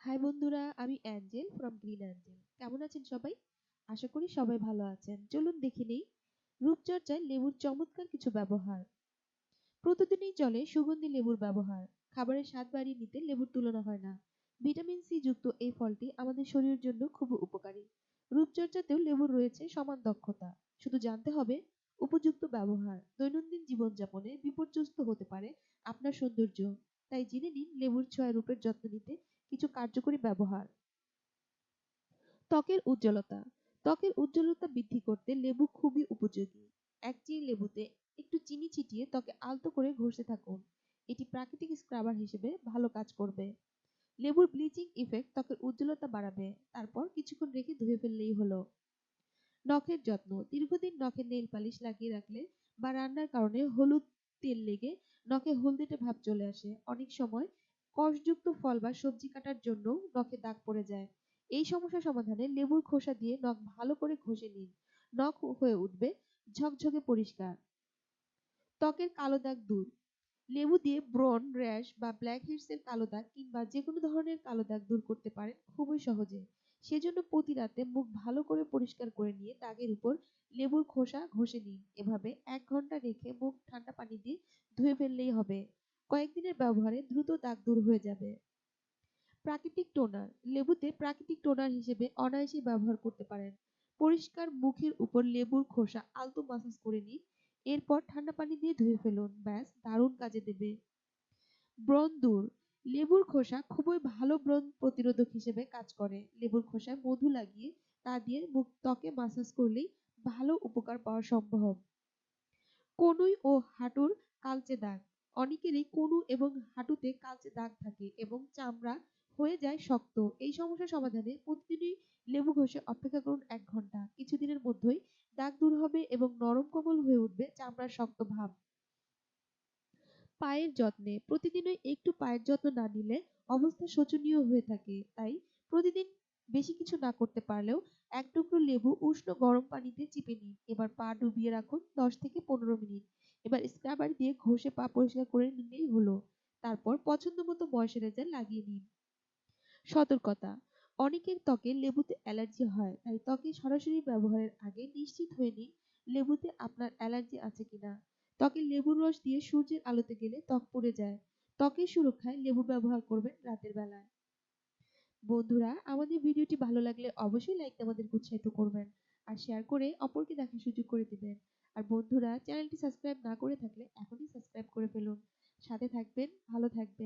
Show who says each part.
Speaker 1: High বন্ধুরা, আমি Angel from green Angel কেমন আছেন সবাই? আশা করি সবাই ভালো আছেন। চলুন দেখে নেই, রূপচর্চায় লেবুর চমৎকার কিছু ব্যবহার। প্রতিদিনই চলে সুগন্ধি লেবুর ব্যবহার। খাবারের স্বাদ বাড়িয়ে নিতে লেবুর তুলনা হয় না। ভিটামিন সি যুক্ত এই ফলটি আমাদের শরীরের জন্য খুব উপকারী। রূপচর্চাতেও লেবুর রয়েছে সমান দক্ষতা। শুধু জানতে হবে, উপযুক্ত ব্যবহার দৈনন্দিন জীবনযাপনে বিপর্যস্ত হতে পারে আপনার সৌন্দর্য। তাই জেনে নিন লেবুর ছোঁয়া রূপের যত্ন নিতে কিছু কার্যকরী ব্যবহার। ত্বকের উজ্জ্বলতা। ত্বকের উজ্জ্বলতা বৃদ্ধি করতে লেবু খুবই উপযোগী। এক চিনি লেবুতে একটু চিনি ছিটিয়ে ত্বকে আলতো করে ঘষে থাকুন। এটি প্রাকৃতিক স্ক্রাবার হিসেবে ভালো কাজ করবে। লেবুর ব্লিচিং ইফেক্ট ত্বকের উজ্জ্বলতা বাড়াবে। তারপর কিছুক্ষণ রেখে ধুয়ে ফেললেই হলো। নখের যত্ন। দীর্ঘদিন নখে নেল পালিশ লাগিয়ে রাখলে বা রান্নার কারণে হলুদ তেল লেগে নখে হলদেটে ভাব চলে আসে। অনেক সময় কষযুক্ত ফল বা সবজি কাটার জন্য নখে দাগ পড়ে যায়। এই সমস্যা সমাধানে লেবুর খোসা দিয়ে নখ ভালো করে ঘষে নিন। নখ হয়ে উঠবে ঝকঝকে পরিষ্কার। ত্বকের কালো দাগ দূর। লেবু দিয়ে ব্রন র্যাশ বা ব্ল্যাক হেডসের কালো দাগ কিংবা যে কোনো ধরনের কালো দাগ দূর করতে পারেন খুবই সহজে। সেজন্য প্রতি রাতে মুখ ভালো করে পরিষ্কার করে নিয়ে দাগের উপর লেবুর খোসা ঘষে নিন। এভাবে এক ঘণ্টা রেখে মুখ ঠান্ডা পানি দিয়ে ধুয়ে ফেললেই হবে। কয়েকদিনের ব্যবহারে দ্রুত দাগ দূর হয়ে যাবে। প্রাকৃতিক টোনার, লেবুতে প্রাকৃতিক টোনার হিসেবে অনায়াসে ব্যবহার করতে পারেন। পরিষ্কার মুখের উপর লেবুর খোসা আলতো মাসাজ করে নিন, এরপর ঠান্ডা পানি দিয়ে ধুয়ে ফেলুন, ব্যাস, দারুণ কাজে দেবে। ব্রণ দূর, লেবুর খোসা খুবই ভালো ব্রণ প্রতিরোধক হিসেবে কাজ করে। লেবুর খোসায় মধু লাগিয়ে তা দিয়ে মুখ ত্বকে মাসাজ করলেই ভালো উপকার পাওয়া সম্ভব। কনুই ও হাঁটুর কালচে দাগ। অনেকেরই কনু এবং হাঁটুতে কালচে দাগ থাকে এবং চামড়া হয়ে যায় শক্ত। এই সমস্যা সমাধানে প্রতিদিনই লেবু ঘষে অপেক্ষা করুন এক ঘণ্টা। কিছুদিনের মধ্যেই দাগ দূর হবে এবং নরম কোমল হয়ে উঠবে চামড়ার শক্ত ভাব। পায়ের যত্নে, প্রতিদিনই একটু পায়ের যত্ন না নিলে অবস্থা শোচনীয় হয়ে থাকে। তাই প্রতিদিন বেশি কিছু না করতে পারলেও এক টুকরো লেবু উষ্ণ গরম পানিতে চিপে নিন। এবার পা ডুবিয়ে রাখুন দশ থেকে পনেরো মিনিট। এবার স্ক্রাবার দিয়ে ঘষে পা পরিষ্কার করে নিলেই হলো। তারপর পছন্দ মতো ময়শ্চারাইজার লাগিয়ে নিন। সতর্কতা, অনেকের ত্বকে লেবুতে অ্যালার্জি হয়, তাই ত্বকে সরাসরি ব্যবহারের আগে নিশ্চিত হয়ে নিন লেবুতে আপনার অ্যালার্জি আছে কিনা। ত্বকে লেবুর রস দিয়ে সূর্যের আলোতে গেলে ত্বক পুড়ে যায়। ত্বকের সুরক্ষায় লেবু ব্যবহার করবেন রাতের বেলায়। বন্ধুরা, আমাদের ভিডিওটি ভালো লাগলে অবশ্যই লাইক আমাদের উৎসাহিত করবেন। আর শেয়ার করে অপরকে দেখার সুযোগ করে দিবেন। আর বন্ধুরা চ্যানেলটি সাবস্ক্রাইব না করে থাকলে এখনই সাবস্ক্রাইব করে ফেলুন। সাথে থাকবেন, ভালো থাকবেন।